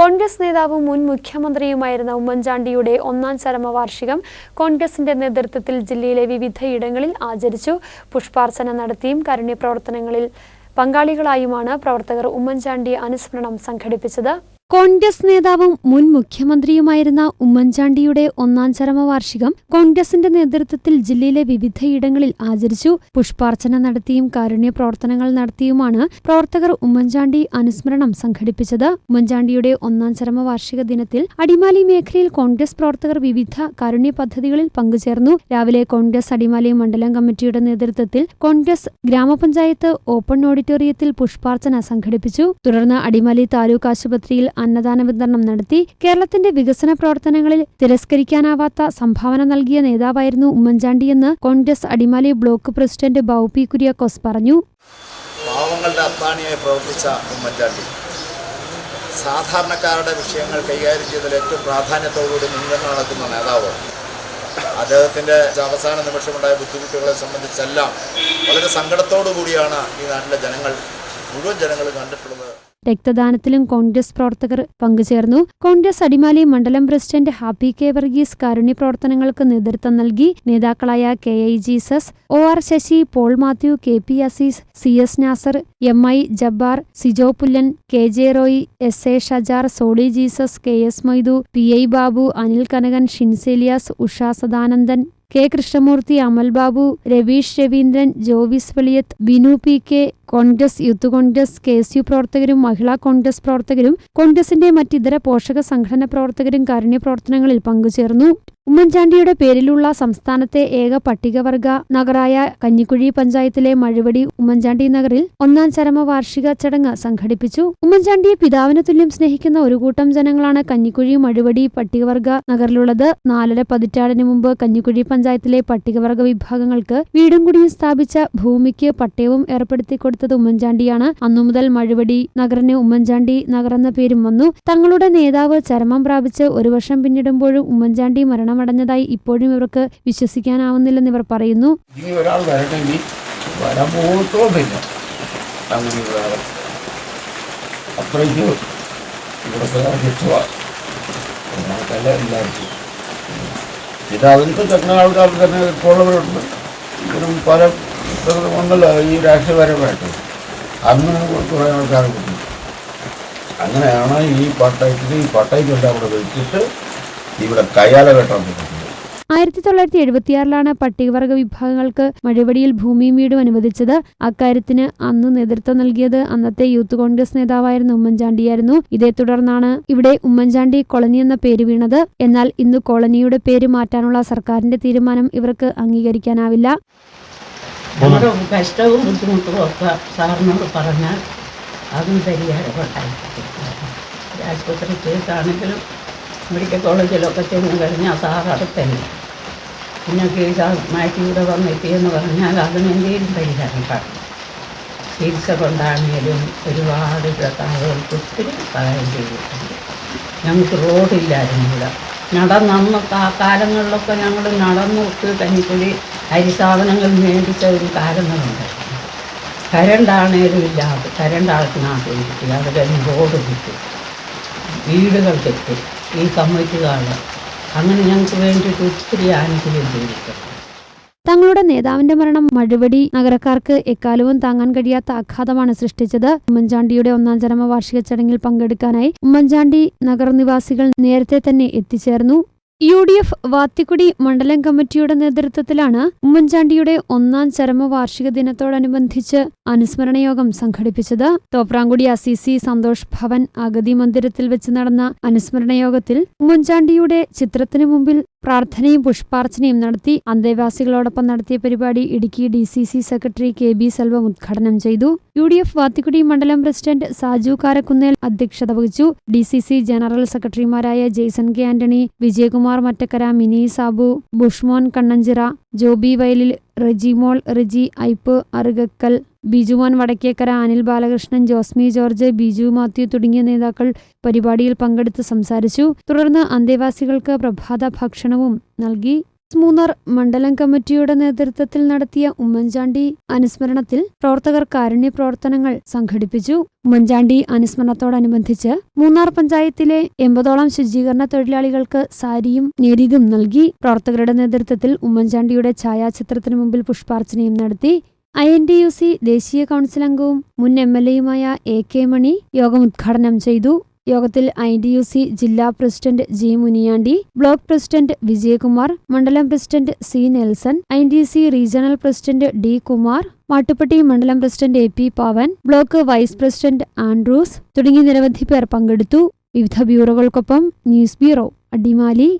കോൺഗ്രസ് നേതാവും മുൻ മുഖ്യമന്ത്രിയുമായിരുന്ന ഉമ്മൻചാണ്ടിയുടെ ഒന്നാം ചരമവാർഷികം കോൺഗ്രസിന്റെ നേതൃത്വത്തിൽ ജില്ലയിലെ വിവിധയിടങ്ങളിൽ ആചരിച്ചു. പുഷ്പാർച്ചന നടത്തിയും കാരുണ്യ പ്രവർത്തനങ്ങളിൽ പങ്കാളികളായുമാണ് പ്രവർത്തകർ ഉമ്മൻചാണ്ടി അനുസ്മരണം സംഘടിപ്പിച്ചത്. കോൺഗ്രസ് നേതാവും മുൻ മുഖ്യമന്ത്രിയുമായിരുന്ന ഉമ്മൻചാണ്ടിയുടെ ഒന്നാം ചരമവാർഷികം കോൺഗ്രസിന്റെ നേതൃത്വത്തിൽ ജില്ലയിലെ വിവിധയിടങ്ങളിൽ ആചരിച്ചു. പുഷ്പാർച്ചന നടത്തിയും കാരുണ്യ പ്രവർത്തനങ്ങൾ നടത്തിയുമാണ് പ്രവർത്തകർ ഉമ്മൻചാണ്ടി അനുസ്മരണം സംഘടിപ്പിച്ചത്. ഉമ്മൻചാണ്ടിയുടെ ഒന്നാം ചരമവാർഷിക ദിനത്തിൽ അടിമാലി മേഖലയിൽ കോൺഗ്രസ് പ്രവർത്തകർ വിവിധ കാരുണ്യ പദ്ധതികളിൽ പങ്കുചേർന്നു. രാവിലെ കോൺഗ്രസ് അടിമാലി മണ്ഡലം കമ്മിറ്റിയുടെ നേതൃത്വത്തിൽ കോൺഗ്രസ് ഗ്രാമപഞ്ചായത്ത് ഓപ്പൺ ഓഡിറ്റോറിയത്തിൽ പുഷ്പാർച്ചന സംഘടിപ്പിച്ചു. തുടർന്ന് അടിമാലി താലൂക്ക് ആശുപത്രിയിൽ അന്നദാന വിതരണം നടത്തി കേരളത്തിന്റെ വികസന പ്രവർത്തനങ്ങളിൽ തിരസ്കരിക്കാനാവാത്ത സംഭാവന നൽകിയ നേതാവായിരുന്നു ഉമ്മൻചാണ്ടിയെന്ന് കോൺഗ്രസ് അടിമാലി ബ്ലോക്ക് പ്രസിഡന്റ് ബൌപി കുര്യാക്കോസ് പറഞ്ഞു. ഉമ്മൻചാണ്ടി സാധാരണക്കാരുടെ വിഷയങ്ങൾ കൈകാര്യം ചെയ്തതിൽ ഏറ്റവും പ്രാധാന്യത്തോടുകൂടി മുൻഗണന നടക്കുന്ന നേതാവ്. അദ്ദേഹത്തിന്റെ അവസാന നിമിഷമുണ്ടായ ബുദ്ധിമുട്ടുകളെ സംബന്ധിച്ചെല്ലാം വളരെ സങ്കടത്തോടു കൂടിയാണ് ഈ നാട്ടിലെ ജനങ്ങൾ മുഴുവൻ ജനങ്ങൾ കണ്ടിട്ടുള്ളത്. രക്തദാനത്തിലും കോൺഗ്രസ് പ്രവർത്തകർ പങ്കുചേർന്നു. കോൺഗ്രസ് അടിമാലി മണ്ഡലം പ്രസിഡന്റ് ഹാപ്പി കെ വർഗീസ് കാരുണ്യ പ്രവർത്തനങ്ങൾക്ക് നേതൃത്വം നൽകി. നേതാക്കളായ K I Jesus O R Sasi Paul Mathew K P Azeez C S Nasar M I Jabbar Sijopullan K J Roy S A Shajar Soly Jesus K S Moidu P I Babu Anil Kanakan Shinseliyas Usha Sadanandan K Krishnamoorthy Amal Babu Raveesh Raveendran Jovis Veliyath Binu P K Congress Youth Congress K S U പ്രവർത്തകരും മഹിളാ കോൺഗ്രസ് പ്രവർത്തകരും കോൺഗ്രസിന്റെ മറ്റിതര പോഷക സംഘടന പ്രവർത്തകരും കാരുണ്യ പ്രവർത്തനങ്ങളിൽ പങ്കുചേർന്നു. ഉമ്മൻചാണ്ടിയുടെ പേരിലുള്ള സംസ്ഥാനത്തെ ഏക പട്ടികവർഗ നഗറായ കഞ്ഞിക്കുഴി പഞ്ചായത്തിലെ മഴുവടി ഉമ്മൻചാണ്ടി നഗറിൽ ഒന്നാം ചരമ വാർഷിക ചടങ്ങ് സംഘടിപ്പിച്ചു. ഉമ്മൻചാണ്ടിയെ പിതാവിന് തുല്യം സ്നേഹിക്കുന്ന ഒരു കൂട്ടം ജനങ്ങളാണ് കഞ്ഞിക്കുഴി മഴുവടി പട്ടികവർഗ നഗറിലുള്ളത്. നാലര പതിറ്റാണ്ടിന് മുമ്പ് കഞ്ഞിക്കുഴി പഞ്ചായത്തിലെ പട്ടികവർഗ വിഭാഗങ്ങൾക്ക് വീടും കുടിയും സ്ഥാപിച്ച ഭൂമിക്ക് പട്ടയവും ഏർപ്പെടുത്തി കൊടുത്തത് ഉമ്മൻചാണ്ടിയാണ്. അന്നു മുതൽ മഴുവടി നഗറിന് ഉമ്മൻചാണ്ടി നഗർ എന്ന പേരും വന്നു. തങ്ങളുടെ നേതാവ് ചരമം പ്രാപിച്ച് ഒരു വർഷം പിന്നിടുമ്പോഴും ഉമ്മൻചാണ്ടി മരണമടഞ്ഞതായി ഇപ്പോഴും ഇവർക്ക് വിശ്വസിക്കാനാവുന്നില്ലെന്ന് ഇവർ പറയുന്നു. ഇത് പല ഈ അങ്ങനെയാണ് ഈ പട്ടയത്തിന് ഈ പട്ടയത്തിന്റെ അവിടെ വെച്ചിട്ട് ഇവിടെ കയ്യാല കെട്ടാൻ പറ്റുന്നത് ആയിരത്തി തൊള്ളായിരത്തി എഴുപത്തിയാറിലാണ് പട്ടികവർഗ വിഭാഗങ്ങൾക്ക് മഴവടിയിൽ ഭൂമിയും വീടും അനുവദിച്ചത്. അക്കാര്യത്തിന് അന്ന് നേതൃത്വം നൽകിയത് അന്നത്തെ യൂത്ത് കോൺഗ്രസ് നേതാവായിരുന്ന ഉമ്മൻചാണ്ടിയായിരുന്നു. ഇതേ തുടർന്നാണ് ഇവിടെ ഉമ്മൻചാണ്ടി കോളനി എന്ന പേര് വീണത്. എന്നാൽ ഇന്ന് കോളനിയുടെ പേര് മാറ്റാനുള്ള സർക്കാരിന്റെ തീരുമാനം ഇവർക്ക് അംഗീകരിക്കാനാവില്ല. നമ്മുടെ കഷ്ടവും ബുദ്ധിമുട്ടും ഒക്കെ സാറിനോട് പറഞ്ഞാൽ അതും പരിഹാരപ്പെട്ടായിരിക്കും ആശുപത്രി കേസാണെങ്കിലും മെഡിക്കൽ കോളേജിലൊക്കെ ചെന്ന് കഴിഞ്ഞാൽ സാർ അടുത്തന്നെ. പിന്നെ മാറ്റി വന്നെത്തി വന്നെത്തിയെന്ന് പറഞ്ഞാൽ അതിനെന്തെങ്കിലും പരിഹാരം കാണും. ചികിത്സ കൊണ്ടാണെങ്കിലും ഒരുപാട് താഴേക്ക് ഒത്തിരി സഹായം ചെയ്തിട്ടുണ്ട്. ഞങ്ങൾക്ക് റോഡില്ലായിരുന്നു ഇവിടെ. നടന്നന്ന് ആ കാലങ്ങളിലൊക്കെ ഞങ്ങൾ നടന്ന് ഒത്തിരി കഞ്ഞിപ്പൊടി അരി സാധനങ്ങൾ മേടിച്ച ഒരു കാലങ്ങളുണ്ടായിരുന്നു കരണ്ടാണേലും ഇല്ലാതെ കരണ്ട് ആൾക്ക് നാട്ടിൽ കിട്ടി. അത് കഴിഞ്ഞ് റോഡ് കിട്ടി. വീടുകൾ കിട്ടി ഈ കമ്മിറ്റികൾ അങ്ങനെ ഞങ്ങൾക്ക് വേണ്ടിയിട്ട് ഒത്തിരി ആനുകൂല്യം ചെയ്തിട്ടുണ്ട്. തങ്ങളുടെ നേതാവിന്റെ മരണം മഴുവടി നഗരക്കാർക്ക് എക്കാലവും താങ്ങാൻ കഴിയാത്ത ആഘാതമാണ് സൃഷ്ടിച്ചത്. ഉമ്മൻചാണ്ടിയുടെ ഒന്നാം ചരമവാർഷിക ചടങ്ങിൽ പങ്കെടുക്കാനായി ഉമ്മൻചാണ്ടി നഗരനിവാസികൾ നേരത്തെ തന്നെ എത്തിച്ചേർന്നു. യു ഡി എഫ് വാത്തിക്കുടി മണ്ഡലം കമ്മിറ്റിയുടെ നേതൃത്വത്തിലാണ് ഉമ്മൻചാണ്ടിയുടെ ഒന്നാം ചരമവാർഷിക ദിനത്തോടനുബന്ധിച്ച് അനുസ്മരണ യോഗം സംഘടിപ്പിച്ചത് തോപ്രാങ്കുടി അസിസി സന്തോഷ് ഭവൻ അഗതി മന്ദിരത്തിൽ വെച്ച് നടന്ന അനുസ്മരണ യോഗത്തിൽ ഉമ്മൻചാണ്ടിയുടെ ചിത്രത്തിനു മുമ്പിൽ പ്രാർത്ഥനയും പുഷ്പാർച്ചനയും നടത്തി അന്തേവാസികളോടൊപ്പം നടത്തിയ പരിപാടി Idukki D C C secretary K B Selvam ഉദ്ഘാടനം ചെയ്തു. യു ഡി എഫ് വാത്തിക്കുടി മണ്ഡലം പ്രസിഡന്റ് സാജു കാരക്കുന്നേൽ അധ്യക്ഷത വഹിച്ചു. ഡി സി സി ജനറൽ സെക്രട്ടറിമാരായ ജെയ്സൺ കെ ആന്റണി വിജയകുമാർ മറ്റക്കര മിനി സാബു ബുഷ്മോൻ കണ്ണഞ്ചിറ ജോബി വയലിൽ റെജിമോൾ റെജി ഐപ്പ് അറുകക്കൽ ബിജുമോൻ വടക്കേക്കര അനിൽ ബാലകൃഷ്ണൻ ജോസ്മി ജോർജ് ബിജു മാത്യു തുടങ്ങിയ നേതാക്കൾ പരിപാടിയിൽ പങ്കെടുത്ത് സംസാരിച്ചു. തുടർന്ന് അന്തേവാസികൾക്ക് പ്രഭാത ഭക്ഷണവും നൽകി. മൂന്നാർ മണ്ഡലം കമ്മിറ്റിയുടെ നേതൃത്വത്തിൽ നടത്തിയ ഉമ്മൻചാണ്ടി അനുസ്മരണത്തിൽ പ്രവർത്തകർ കാരുണ്യ പ്രവർത്തനങ്ങൾ സംഘടിപ്പിച്ചു. ഉമ്മൻചാണ്ടി അനുസ്മരണത്തോടനുബന്ധിച്ച് മൂന്നാർ പഞ്ചായത്തിലെ എൺപതോളം ശുചീകരണ തൊഴിലാളികൾക്ക് സാരിയും നേരിതും നൽകി. പ്രവർത്തകരുടെ നേതൃത്വത്തിൽ ഉമ്മൻചാണ്ടിയുടെ ഛായാചിത്രത്തിനു മുമ്പിൽ പുഷ്പാർച്ചനയും നടത്തി. I N D U C ദേശീയ കൗൺസിൽ അംഗവും മുൻ എം എൽ എയുമായ എ കെ മണി യോഗം ഉദ്ഘാടനം ചെയ്തു. യോഗത്തിൽ ഐ ഡി യു സി ജില്ലാ president G Muniyandi block president Vijayakumar മണ്ഡലം president C Nelson I D C regional president D Kumar Mattupetty മണ്ഡലം president A P Pavan block vice president Andrews തുടങ്ങി നിരവധി പേർ പങ്കെടുത്തു. വിവിധ ബ്യൂറോകൾക്കൊപ്പം ന്യൂസ് ബ്യൂറോ അടിമാലി.